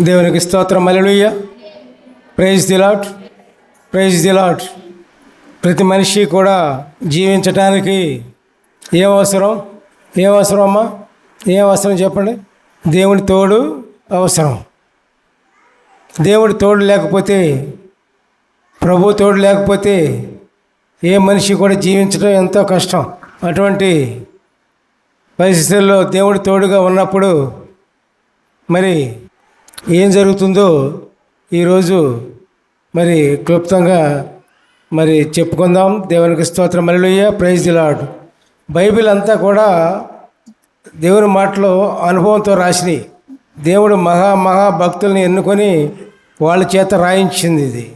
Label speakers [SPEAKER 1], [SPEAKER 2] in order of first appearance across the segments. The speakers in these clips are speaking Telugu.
[SPEAKER 1] దేవునికి స్తోత్రం. Hallelujah praise the lord praise the lord ప్రతి మనిషి కూడా జీవించటానికి ఏం అవసరం? ఏం అవసరం అమ్మా? ఏం అవసరం చెప్పండి? దేవుని తోడు అవసరం. దేవుడి తోడు లేకపోతే ప్రభు తోడు లేకపోతే ఏ మనిషి కూడా జీవించడం ఎంతో కష్టం. అటువంటి పరిస్థితుల్లో దేవుడి తోడుగా ఉన్నప్పుడు మరి ఏం జరుగుతుందో ఈరోజు మరి క్లుప్తంగా మరి చెప్పుకుందాం. దేవునికి స్తోత్రం. మరలుయ్య ప్రైజ్ లాడ్ బైబిల్ అంతా కూడా దేవుని మాటలు అనుభవంతో రాసినాయి దేవుడు మహా మహా భక్తుల్ని ఎన్నుకొని వాళ్ళ చేత రాయించింది ఇది.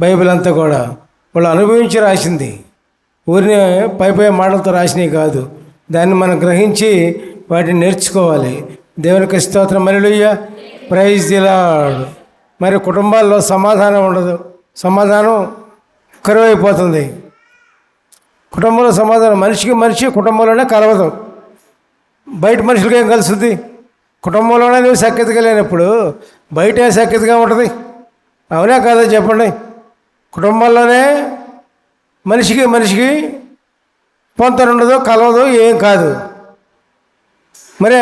[SPEAKER 1] బైబిల్ అంతా కూడా వాళ్ళు అనుభవించి రాసింది. ఊరిని పై పై మాటలతో రాసినవి కాదు. దాన్ని మనం గ్రహించి వాటిని నేర్చుకోవాలి. దేవునికి స్తోత్రం. మరిలుయ్య ప్రైజ్ ది మరి కుటుంబాల్లో సమాధానం ఉండదు. సమాధానం కరువైపోతుంది. కుటుంబంలో సమాధానం మనిషికి మనిషి కుటుంబంలోనే కలవదు. బయట మనుషులకి ఏం కలుస్తుంది? కుటుంబంలోనే నువ్వు సఖ్యతగా లేనప్పుడు బయట ఏ సఖ్యతగా ఉంటుంది? అవునా కాదా చెప్పండి? కుటుంబంలోనే మనిషికి మనిషికి పొంతనుండదు కలవదు ఏం కాదు. మరి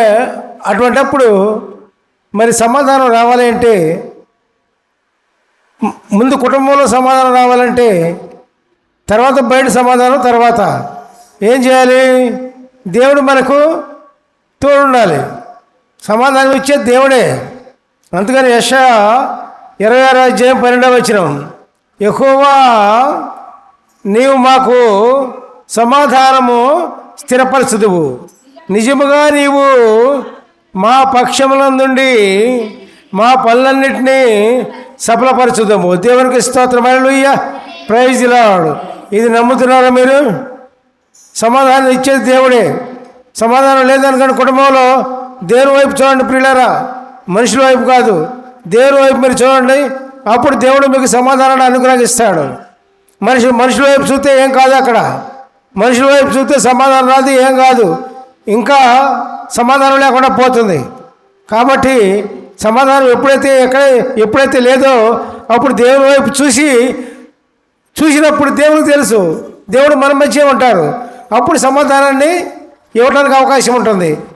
[SPEAKER 1] అటువంటప్పుడు మరి సమాధానం రావాలి అంటే ముందు కుటుంబంలో సమాధానం రావాలంటే తర్వాత బయట సమాధానం తర్వాత ఏం చేయాలి? దేవుడు మనకు తోడుండాలి. సమాధానం ఇచ్చే దేవుడే. అందుకని యశ ఇరవై ఆరు అధ్యాయం పన్నెండవ వచ్చినాం ఎక్కువగా నీవు మాకు సమాధానము స్థిరపరచుదువు. నిజముగా నీవు మా పక్షములందుండి మా పనులన్నింటినీ సఫలపరచుదాము. దేవునికి స్తోత్రమైన ప్రైజ్ లాడు ఇది నమ్ముతున్నారా మీరు? సమాధానం ఇచ్చేది దేవుడే. సమాధానం లేదనుకోండి కుటుంబంలో దేవుని వైపు చూడండి ప్రియులారా. మనుషుల వైపు కాదు. దేవుని వైపు మీరు చూడండి. అప్పుడు దేవుడు మీకు సమాధానాన్ని అనుగ్రహిస్తాడు. మనిషి మనుషుల వైపు చూస్తే ఏం కాదు అక్కడ. మనుషుల వైపు చూస్తే సమాధానం రాదు ఏం కాదు. ఇంకా సమాధానం లేకుండా పోతుంది. కాబట్టి సమాధానం ఎప్పుడైతే ఎక్కడ ఎప్పుడైతే లేదో అప్పుడు దేవుని వైపు చూసి చూసినప్పుడు దేవుడికి తెలుసు. దేవుడు మన మధ్య ఉంటారు అప్పుడు సమాధానాన్ని ఇవ్వడానికి అవకాశం ఉంటుంది.